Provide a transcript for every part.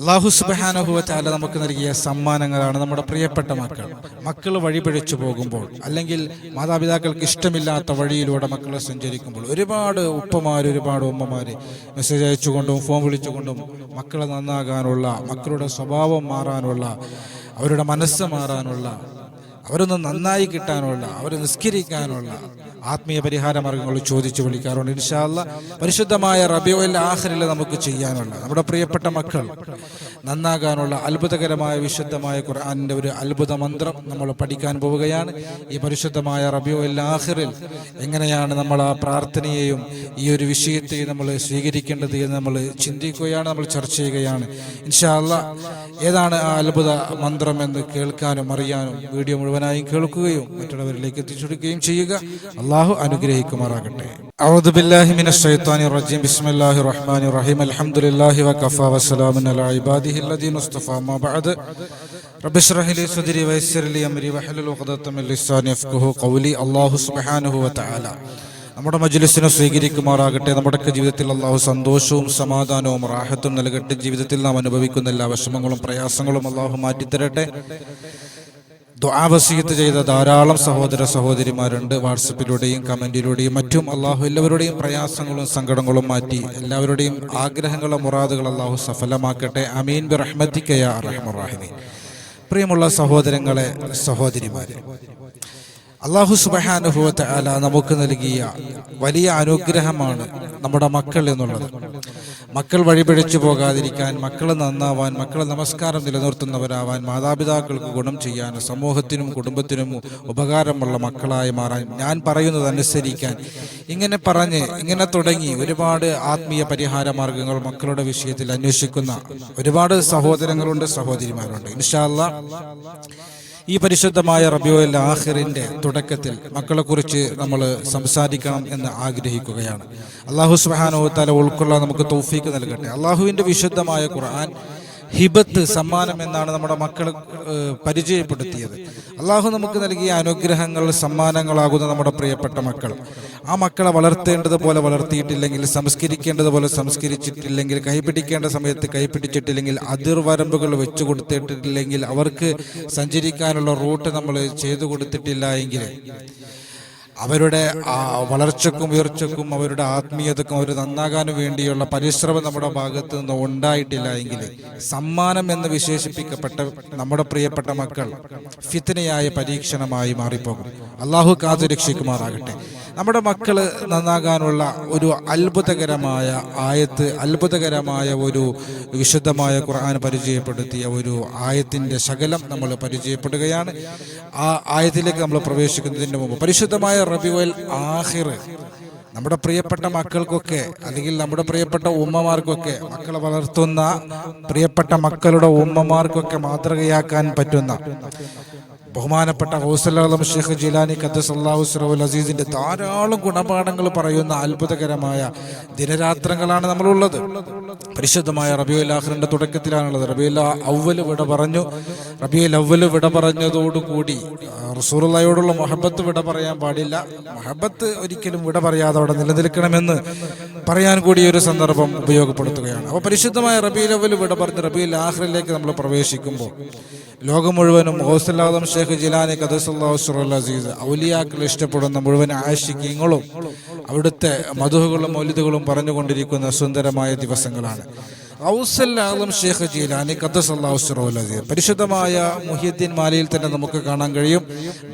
അള്ളാഹു സുബാനുഭവത്താല നമുക്ക് നൽകിയ സമ്മാനങ്ങളാണ് നമ്മുടെ പ്രിയപ്പെട്ട മക്കൾ. മക്കൾ വഴിപിഴച്ചു പോകുമ്പോൾ അല്ലെങ്കിൽ മാതാപിതാക്കൾക്ക് ഇഷ്ടമില്ലാത്ത വഴിയിലൂടെ മക്കൾ സഞ്ചരിക്കുമ്പോൾ ഒരുപാട് ഉപ്പമാർ ഒരുപാട് ഉമ്മമാർ മെസ്സേജ് അയച്ചുകൊണ്ടും ഫോൺ വിളിച്ചുകൊണ്ടും മക്കളെ നന്നാകാനുള്ള മക്കളുടെ സ്വഭാവം മാറാനുള്ള അവരുടെ മനസ്സ് മാറാനുള്ള അവരൊന്ന് നന്നായി കിട്ടാനുള്ള അവരെ നിസ്കരിക്കാനുള്ള ആത്മീയ പരിഹാര മാർഗങ്ങൾ ചോദിച്ചു വിളിക്കാറുണ്ട്. ഇൻഷാല്ല പരിശുദ്ധമായ റബിയോൽ ആഖിറിൽ നമുക്ക് ചെയ്യാനുള്ള നമ്മുടെ പ്രിയപ്പെട്ട മക്കൾ. നന്നാകാനുള്ള അത്ഭുതകരമായ വിശുദ്ധമായ ഖുർആാനിന്റെ ഒരു അത്ഭുത മന്ത്രം നമ്മൾ പഠിക്കാൻ പോവുകയാണ്. ഈ പരിശുദ്ധമായ റബിയോ ലാഹിറിൽ എങ്ങനെയാണ് നമ്മൾ ആ പ്രാർത്ഥനയെയും ഈ ഒരു വിഷയത്തെയും നമ്മൾ സ്വീകരിക്കേണ്ടത് എന്ന് നമ്മൾ ചിന്തിക്കുകയാണ് നമ്മൾ ചർച്ച ചെയ്യുകയാണ്. ഇൻഷാല്ല ഏതാണ് ആ അത്ഭുത മന്ത്രം എന്ന് കേൾക്കാനും അറിയാനും വീഡിയോ മുഴുവനായും കേൾക്കുകയും മറ്റുള്ളവരിലേക്ക് എത്തിച്ചു കൊടുക്കുകയും ചെയ്യുക. അള്ളാഹു അനുഗ്രഹിക്കുമാറാകട്ടെ. أعوذ بالله من الشيطان الرجيم بسم الله الرحمن الرحيم الحمد لله وكفى وسلام على عباده الذين اصطفى ما بعد رب اشرح لي صدري ويسر لي امري واحلل عقدة من لساني يفقهوا قولي الله سبحانه وتعالى നമ്മുടെ മജ്ലിസിനെ സ്വീകരിക്കുമാറാകട്ടെ നമ്മുടെയൊക്കെ ജീവിതത്തിൽ അള്ളാഹു സന്തോഷവും സമാധാനവും റാഹത്തും നൽകട്ടെ ജീവിതത്തിൽ നാം അനുഭവിക്കുന്ന എല്ലാ വിഷമങ്ങളും പ്രയാസങ്ങളും അള്ളാഹു മാറ്റിത്തരട്ടെ ദ്വാവസീയത്ത് ചെയ്ത ധാരാളം സഹോദര സഹോദരിമാരുണ്ട്. വാട്സപ്പിലൂടെയും കമന്റിലൂടെയും മറ്റും അള്ളാഹു എല്ലാവരുടെയും പ്രയാസങ്ങളും സങ്കടങ്ങളും മാറ്റി എല്ലാവരുടെയും ആഗ്രഹങ്ങളും മുറാദുകൾ അള്ളാഹു സഫലമാക്കട്ടെ. അമീൻ ബി റഹ്മത്തിക്കയ റഹ്മറാഹിമീൻ പ്രിയമുള്ള സഹോദരങ്ങളെ സഹോദരിമാരെ അള്ളാഹു സുബഹാനുഭവത്തെ അല നമുക്ക് നൽകിയ വലിയ അനുഗ്രഹമാണ് നമ്മുടെ മക്കൾ എന്നുള്ളത്. മക്കൾ വഴിപിഴച്ചു പോകാതിരിക്കാൻ മക്കൾ നന്നാവാൻ മക്കൾ നമസ്കാരം നിലനിർത്തുന്നവരാവാൻ മാതാപിതാക്കൾക്ക് ഗുണം ചെയ്യാൻ സമൂഹത്തിനും കുടുംബത്തിനും ഉപകാരമുള്ള മക്കളായി മാറാൻ ഞാൻ പറയുന്നത് അനുസരിക്കാൻ ഇങ്ങനെ പറഞ്ഞ് ഇങ്ങനെ തുടങ്ങി ഒരുപാട് ആത്മീയ പരിഹാര മാർഗങ്ങൾ മക്കളുടെ വിഷയത്തിൽ അന്വേഷിക്കുന്ന ഒരുപാട് സഹോദരങ്ങളുണ്ട് സഹോദരിമാരുണ്ട്. ഇൻഷാല്ല ഈ പരിശുദ്ധമായ റബിയോൽ ആഹിറിന്റെ തുടക്കത്തിൽ മക്കളെക്കുറിച്ച് നമ്മൾ സംസാരിക്കണം എന്ന് ആഗ്രഹിക്കുകയാണ്. അള്ളാഹു സുബാനോ തല ഉൾക്കൊള്ളാൻ നമുക്ക് തൗഫീക്ക് നൽകട്ടെ. അള്ളാഹുവിന്റെ വിശുദ്ധമായ ഖുർആൻ ഹിബത്ത് സമ്മാനം എന്നാണ് നമ്മുടെ മക്കൾ പരിചയപ്പെടുത്തിയത്. അള്ളാഹു നമുക്ക് നൽകിയ അനുഗ്രഹങ്ങൾ സമ്മാനങ്ങളാകുന്ന നമ്മുടെ പ്രിയപ്പെട്ട മക്കൾ. ആ മക്കളെ വളർത്തേണ്ടതുപോലെ വളർത്തിയിട്ടില്ലെങ്കിൽ സംസ്കരിക്കേണ്ടതുപോലെ സംസ്കരിച്ചിട്ടില്ലെങ്കിൽ കൈപിടിക്കേണ്ട സമയത്ത് കൈപിടിച്ചിട്ടില്ലെങ്കിൽ അതിർവരമ്പുകൾ വെച്ചു കൊടുത്തിട്ടില്ലെങ്കിൽ അവർക്ക് സഞ്ചരിക്കാനുള്ള റൂട്ട് നമ്മൾ ചെയ്തു കൊടുത്തിട്ടില്ല എങ്കിൽ അവരുടെ വളർച്ചക്കും ഉയർച്ചക്കും അവരുടെ ആത്മീയതക്കും അവർ നന്നാകാനും വേണ്ടിയുള്ള പരിശ്രമം നമ്മുടെ ഭാഗത്ത് നിന്ന് ഉണ്ടായിട്ടില്ല എങ്കിൽ സമ്മാനം എന്ന് വിശേഷിപ്പിക്കപ്പെട്ട നമ്മുടെ പ്രിയപ്പെട്ട മക്കൾ ഫിത്തനയായ പരീക്ഷണമായി മാറിപ്പോകും. അള്ളാഹു കാത്തു രക്ഷിക്കുമാറാകട്ടെ. നമ്മുടെ മക്കൾ നന്നാകാനുള്ള ഒരു അത്ഭുതകരമായ ആയത്ത് അത്ഭുതകരമായ ഒരു വിശുദ്ധമായ ഖുർആൻ പരിചയപ്പെടുത്തിയ ഒരു ആയത്തിന്റെ ശകലം നമ്മൾ പരിചയപ്പെടുകയാണ്. ആ ആയത്തിലേക്ക് നമ്മൾ പ്രവേശിക്കുന്നതിന് മുമ്പ് പരിശുദ്ധമായ റബിവൽ ആഹിർ നമ്മുടെ പ്രിയപ്പെട്ട മക്കൾക്കൊക്കെ അല്ലെങ്കിൽ നമ്മുടെ പ്രിയപ്പെട്ട ഉമ്മമാർക്കൊക്കെ മക്കളെ വളർത്തുന്ന പ്രിയപ്പെട്ട മക്കളുടെ ഉമ്മമാർക്കൊക്കെ മാതൃകയാക്കാൻ പറ്റുന്ന ബഹുമാനപ്പെട്ട ഹൗസലാളം ഷെയ്ഖ് ജിലാനി ഖദ്ദസല്ലാഹു സിറവുൽ അസീസിന്റെ ധാരാളം ഗുണപാഠങ്ങൾ പറയുന്ന അത്ഭുതകരമായ ദിനരാത്രങ്ങളാണ് നമ്മളുള്ളത്. പരിശുദ്ധമായ റബിയുൽ ആഖിറിന്റെ തുടക്കത്തിലാണുള്ളത്. റബിയുൽ അവൽ വിട പറഞ്ഞു. റബിയുൽ അവൽ വിട പറഞ്ഞതോടുകൂടി റസൂറുള്ളയോടുള്ള മൊഹബത്ത് വിട പറയാൻ പാടില്ല. മൊഹബത്ത് ഒരിക്കലും വിട പറയാതെ അവിടെ നിലനിൽക്കണമെന്ന് പറയാൻ കൂടി ഒരു സന്ദർഭം ഉപയോഗപ്പെടുത്തുകയാണ്. അപ്പോൾ പരിശുദ്ധമായ റബിയുൽ അവൽ വിട പറഞ്ഞ് റബിയുൽ ആഖിറിലേക്ക് നമ്മൾ പ്രവേശിക്കുമ്പോൾ ലോകം മുഴുവനും ഹൗസലാദം ഷേഖ് ജിലാനി ഖദസുല്ലാഹുസുറുൽ അസീസ് ഔലിയാക്കൾ ഇഷ്ടപ്പെടുന്ന മുഴുവൻ ആശിക്കങ്ങളും അവിടുത്തെ മധുഹകളും മൗലിദുകളും പറഞ്ഞുകൊണ്ടിരിക്കുന്ന സുന്ദരമായ ദിവസങ്ങളാണ്. ഔസല്ലാദം ഷേഖ് ജീലാനി ഖദസുല്ലാഹുസുറുൽ അസീസ്. പരിശുദ്ധമായ മുഹിയദ്ദീൻ മാലയിൽ തന്നെ നമുക്ക് കാണാൻ കഴിയും.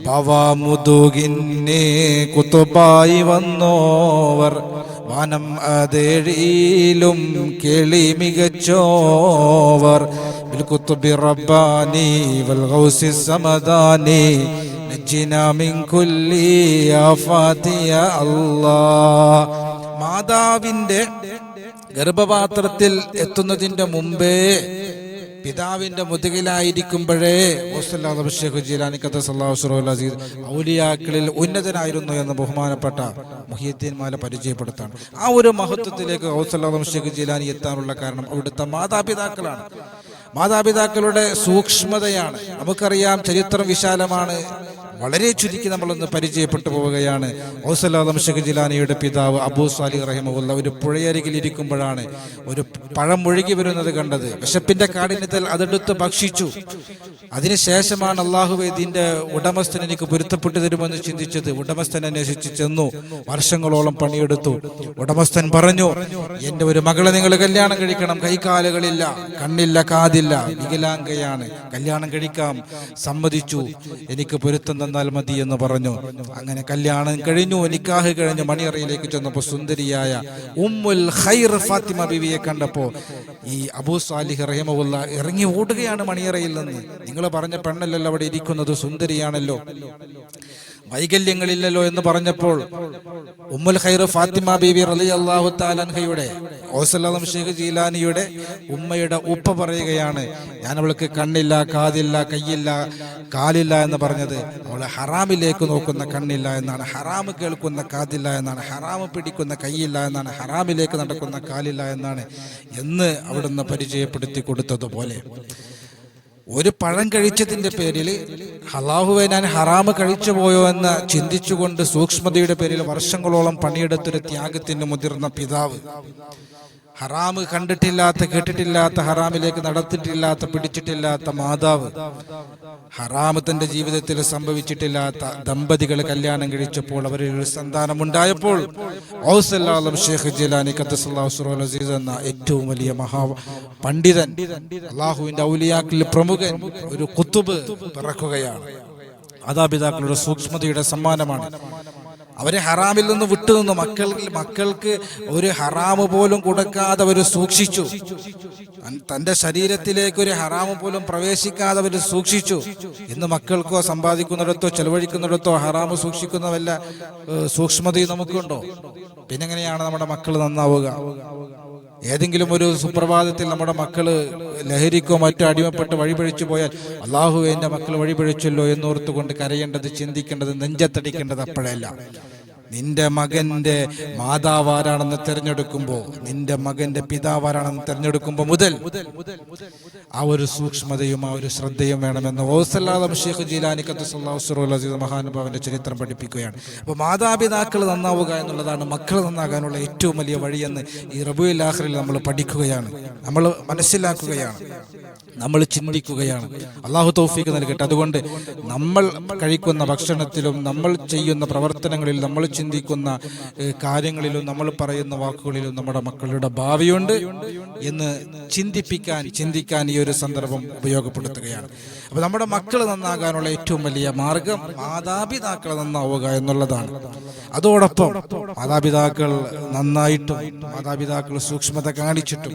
ഭവമുതുകിന്നെ കുത്തുബായി വന്നോവർ. വാനം അതേഴിയിലും കേളി മികച്ചോവർ. بالقطب الرباني والغوث السمداني نجنا من كل آفات يا الله മാതാവിന്റെ ഗർഭപാത്രത്തിൽ എത്തുന്നതിന്റെ മുമ്പേ പിതാവിന്റെ മുതുകിലായിരിക്കുമ്പോഴേ ഔലിയാക്കളിൽ ഉന്നതനായിരുന്നു എന്ന് ബഹുമാനപ്പെട്ട മുഹിയദ്ദീൻമാല പരിചയപ്പെടുത്താണ് ആ ഒരു മഹത്വത്തിലേക്ക് ഔസല്ലാദം ഷെഖ് ജിലാനി എത്താനുള്ള കാരണം അവിടുത്തെ മാതാപിതാക്കളാണ് മാതാപിതാക്കളുടെ സൂക്ഷ്മതയാണ്. നമുക്കറിയാം ചരിത്രം വിശാലമാണ്. വളരെ ചുരുക്കി നമ്മളൊന്ന് പരിചയപ്പെട്ടു പോവുകയാണ്. ഔസലാദം ഷെഖ് ജിലാനിയുടെ പിതാവ് അബൂ സാലി റഹിമുള്ള ഒരു പുഴയരികിൽ ഇരിക്കുമ്പോഴാണ് ഒരു പഴം ഒഴുകി വരുന്നത് കണ്ടത്. വിശപ്പിന്റെ കാഠിന്യത്തിൽ അതെടുത്ത് ഭക്ഷിച്ചു. അതിനുശേഷമാണ് അള്ളാഹു ഇതിന്റെ ഉടമസ്ഥൻ എനിക്ക് പൊരുത്തപ്പെട്ടു തരുമെന്ന് ചിന്തിച്ചത്. ഉടമസ്ഥൻ അന്വേഷിച്ച് ചെന്നു. വർഷങ്ങളോളം പണിയെടുത്തു. ഉടമസ്ഥൻ പറഞ്ഞു എന്റെ ഒരു മകളെ നിങ്ങൾ കല്യാണം കഴിക്കണം. കൈകാലുകളില്ല കണ്ണില്ല കാതില്ല. വികലാംഗയാണ് കല്യാണം കഴിക്കാം. സമ്മതിച്ചു. എനിക്ക് പൊരുത്തം തന്നാൽ മതി എന്ന് പറഞ്ഞു. അങ്ങനെ കല്യാണം കഴിഞ്ഞു. നിക്കാഹ് കഴിഞ്ഞു മണിയറയിലേക്ക് ചെന്നപ്പോൾ സുന്ദരിയായ ഉമ്മുൽ ഖൈർ ഫാത്തിമ ബിവിയെ കണ്ടപ്പോൾ ഈ അബൂ സാലിഹ് റഹിമുള്ള ഇറങ്ങി ഓടുകയാണ് മണിയറയിൽ നിന്ന്. നിങ്ങൾ പറഞ്ഞ പെണ്ണല്ലല്ലോ അവിടെ ഇരിക്കുന്നത് സുന്ദരിയാണല്ലോ. വൈകല്യങ്ങളില്ലല്ലോ എന്ന് പറഞ്ഞപ്പോൾ ഉമ്മുൽ ഖൈർ ഫാത്തിമ ബീബി റലി അള്ളാഹു താലൻഹയുടെ ഓസലം ഷെയ്ഖ് ജീലാനിയുടെ ഉമ്മയുടെ ഉപ്പ പറയുകയാണ് ഞാൻ അവൾക്ക് കണ്ണില്ല കാതില്ല കയ്യില്ല കാലില്ല എന്ന് പറഞ്ഞത് അവൾ ഹറാമിലേക്ക് നോക്കുന്ന കണ്ണില്ല എന്നാണ് ഹറാമ് കേൾക്കുന്ന കാതില്ല എന്നാണ് ഹറാമ് പിടിക്കുന്ന കയ്യില്ല എന്നാണ് ഹറാമിലേക്ക് നടക്കുന്ന കാലില്ല എന്നാണ് എന്ന് അവിടുന്ന് പരിചയപ്പെടുത്തി കൊടുത്തതുപോലെ. ഒരു പഴം കഴിച്ചതിന്റെ പേരിൽ അള്ളാഹുവെ ഞാൻ ഹറാമ് കഴിച്ചു പോയോ എന്ന് ചിന്തിച്ചുകൊണ്ട് സൂക്ഷ്മതയുടെ പേരിൽ വർഷങ്ങളോളം പണിയെടുത്തൊരു ത്യാഗത്തിന് മുതിർന്ന പിതാവ്. ഹറാമ് കണ്ടിട്ടില്ലാത്ത കേട്ടിട്ടില്ലാത്ത ഹറാമിലേക്ക് നടത്തിയിട്ടില്ലാത്ത പിടിച്ചിട്ടില്ലാത്ത മാതാവ്. ഹറാമ് തന്റെ ജീവിതത്തിൽ സംഭവിച്ചിട്ടില്ലാത്ത ദമ്പതികൾ കല്യാണം കഴിച്ചപ്പോൾ അവരിൽ ഒരു സന്താനം ഉണ്ടായപ്പോൾ ഷേഖ് ജിലാനി അസീസ് എന്ന ഏറ്റവും വലിയ മഹാ പണ്ഡിതൻ അള്ളാഹുവിന്റെ ഔലിയാക്കിൽ പ്രമുഖൻ ഒരു കുത്തുബ് പിറക്കുകയാണ്. മാതാപിതാക്കളുടെ സൂക്ഷ്മതയുടെ സമ്മാനമാണ്. അവരെ ഹറാമിൽ നിന്ന് വിട്ടുനിന്നു. മക്കൾ മക്കൾക്ക് ഒരു ഹറാമ് പോലും കൊടുക്കാതെ അവർ സൂക്ഷിച്ചു. തന്റെ ശരീരത്തിലേക്ക് ഒരു ഹറാമ് പോലും പ്രവേശിക്കാതെ അവർ സൂക്ഷിച്ചു. ഇന്ന് മക്കൾക്കോ സമ്പാദിക്കുന്നിടത്തോ ചെലവഴിക്കുന്നിടത്തോ ഹറാമ് സൂക്ഷിക്കുന്ന വല്ല സൂക്ഷ്മതയും നമുക്കുണ്ടോ? പിന്നെങ്ങനെയാണ് നമ്മുടെ മക്കൾ നന്നാവുക? ഏതെങ്കിലും ഒരു സുപ്രഭാതത്തിൽ നമ്മുടെ മക്കൾ ലഹരിക്കോ മറ്റോ അടിമപ്പെട്ട് വഴിപഴിച്ചു പോയാൽ അള്ളാഹു എന്റെ മക്കൾ വഴിപഴിച്ചല്ലോ എന്നോർത്തുകൊണ്ട് കരയേണ്ടത് ചിന്തിക്കേണ്ടത് നെഞ്ചത്തടിക്കേണ്ടത് അപ്പോഴല്ല. നിന്റെ മകന്റെ മാതാവാരാണെന്ന് തിരഞ്ഞെടുക്കുമ്പോൾ നിന്റെ മകന്റെ പിതാവാരാണെന്ന് തിരഞ്ഞെടുക്കുമ്പോൾ മുതൽ ആ ഒരു സൂക്ഷ്മതയും ആ ഒരു ശ്രദ്ധയും വേണമെന്ന് ഓസല്ലാദം ഷെയ്ഖ് ജീലാനി അസീസ് മഹാനുഭാവന്റെ ചരിത്രം പഠിപ്പിക്കുകയാണ്. അപ്പോൾ മാതാപിതാക്കൾ നന്നാവുക എന്നുള്ളതാണ് മക്കൾ നന്നാകാനുള്ള ഏറ്റവും വലിയ വഴിയെന്ന് ഈ റബുൽ ആഖറിൽ നമ്മൾ പഠിക്കുകയാണ്. നമ്മൾ മനസ്സിലാക്കുകയാണ്. നമ്മൾ ചിന്തിക്കുകയാണ്. അള്ളാഹു തൗഫീക്ക് നൽകട്ടെ. അതുകൊണ്ട് നമ്മൾ കഴിക്കുന്ന ഭക്ഷണത്തിലും നമ്മൾ ചെയ്യുന്ന പ്രവർത്തനങ്ങളിലും നമ്മൾ ചിന്തിക്കുന്ന കാര്യങ്ങളിലും നമ്മൾ പറയുന്ന വാക്കുകളിലും നമ്മുടെ മക്കളുടെ ഭാവിയുണ്ട് എന്ന് ചിന്തിപ്പിക്കാൻ ചിന്തിക്കാൻ ഈ ഒരു സന്ദർഭം ഉപയോഗപ്പെടുത്തുകയാണ്. അപ്പൊ നമ്മുടെ മക്കൾ നന്നാകാനുള്ള ഏറ്റവും വലിയ മാർഗം മാതാപിതാക്കൾ നന്നാവുക എന്നുള്ളതാണ്. അതോടൊപ്പം മാതാപിതാക്കൾ നന്നായിട്ടും മാതാപിതാക്കൾ സൂക്ഷ്മത കാണിച്ചിട്ടും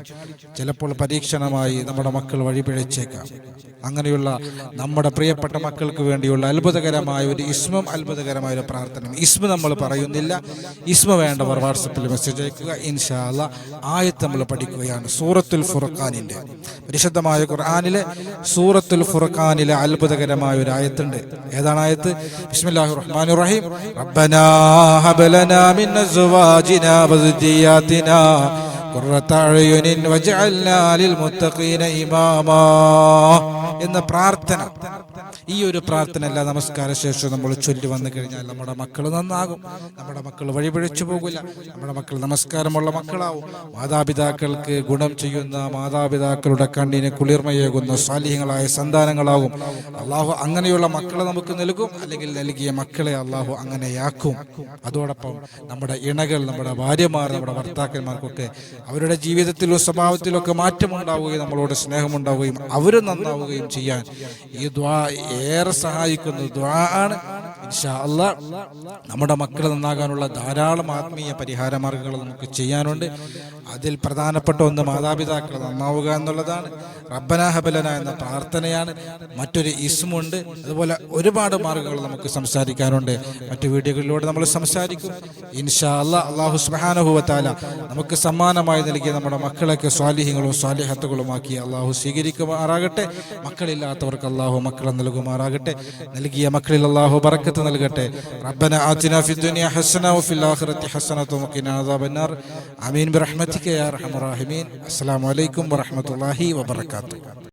ചിലപ്പോൾ പരീക്ഷണമായി നമ്മുടെ മക്കൾ വഴിപിഴച്ചേക്കാം അങ്ങനെയുള്ള നമ്മുടെ പ്രിയപ്പെട്ട മക്കൾക്ക് വേണ്ടിയുള്ള അത്ഭുതകരമായ ഒരു ഇസ്മം അത്ഭുതകരമായ ഒരു പ്രാർത്ഥന ഇസ്മ നമ്മൾ പറയുന്നില്ല. ഇസ്മ വേണ്ടവർ വാട്സപ്പിൽ മെസ്സേജ് അയക്കുക. ഇൻഷാല്ല ആയത്ത് നമ്മൾ പഠിക്കുകയാണ്. സൂറത്തുൽ ഫുർഖാനിന്റെ പരിശുദ്ധമായ ഖുർആാനിലെ സൂറത്തുൽ ഫുർഖാനിലെ അത്ഭുതകരമായ ഒരു ആയത്തുണ്ട്. ഏതാണ് ആയത്ത്? ബിസ്മില്ലാഹി റഹ്മാനിർ റഹീം. എന്ന പ്രാർത്ഥന ഈ ഒരു പ്രാർത്ഥന എല്ലാ നമസ്കാര ശേഷം നമ്മൾ ചൊല്ലി വന്നു കഴിഞ്ഞാൽ നമ്മുടെ മക്കൾ നന്നാകും. നമ്മുടെ മക്കൾ വഴിപിഴച്ചു പോകില്ല. നമ്മുടെ മക്കൾ നമസ്കാരമുള്ള മക്കളാവും. മാതാപിതാക്കൾക്ക് ഗുണം ചെയ്യുന്ന മാതാപിതാക്കളുടെ കണ്ണിന് കുളിർമയേകുന്ന സാലിഹ്യങ്ങളായ സന്താനങ്ങളാകും. അള്ളാഹു അങ്ങനെയുള്ള മക്കളെ നമുക്ക് നൽകും. അല്ലെങ്കിൽ നൽകിയ മക്കളെ അള്ളാഹു അങ്ങനെയാക്കും. അതോടൊപ്പം നമ്മുടെ ഇണകൾ നമ്മുടെ ഭാര്യമാർ നമ്മുടെ ഭർത്താക്കന്മാർക്കൊക്കെ അവരുടെ ജീവിതത്തിലും സ്വഭാവത്തിലും ഒക്കെ മാറ്റമുണ്ടാവുകയും നമ്മളോട് സ്നേഹമുണ്ടാവുകയും അവരും നന്നാവുകയും ചെയ്യാൻ ഈ ദ്വാ ഏറെ സഹായിക്കുന്ന ദ്വാ ആണ്. നമ്മുടെ മക്കൾ നന്നാകാനുള്ള ധാരാളം ആത്മീയ പരിഹാര മാർഗങ്ങൾ നമുക്ക് ചെയ്യാനുണ്ട്. അതിൽ പ്രധാനപ്പെട്ട ഒന്ന് മാതാപിതാക്കൾ നന്നാവുക എന്നുള്ളതാണ്. റബ്ബനാഹബലന എന്ന പ്രാർത്ഥനയാണ്. മറ്റൊരു ഇസ്മുണ്ട്. അതുപോലെ ഒരുപാട് മാർഗങ്ങൾ നമുക്ക് സംസാരിക്കാനുണ്ട്. മറ്റു വീഡിയോകളിലൂടെ നമ്മൾ സംസാരിക്കും. ഇൻഷാ അല്ലാ അള്ളാഹു സ്മഹാനുഭവത്താല നമുക്ക് സമ്മാനമായി നൽകിയ നമ്മുടെ മക്കളൊക്കെ സ്വാലിഹ്യങ്ങളും സ്വാലിഹത്തുകളുമാക്കി അള്ളാഹു സ്വീകരിക്കുമാറാകട്ടെ. മക്കളില്ലാത്തവർക്ക് അള്ളാഹു മക്കളെ നൽകുമാറാകട്ടെ. നൽകിയ മക്കളിൽ അള്ളാഹു ബറക്കത്ത് നൽകട്ടെ. റബ്ബന ആതിന ഫി ദുനിയ ഹസന വഫിൽ ആഖിറതി ഹസനത വഖിന അദാബന്നാർ ആമീൻ. ബിറഹ്മതിക യാ അർഹമർ റഹീമീൻ. അസ്സലാമു അലൈക്കും വറഹ്മത്തുള്ളാഹി വബറകാതുഹു.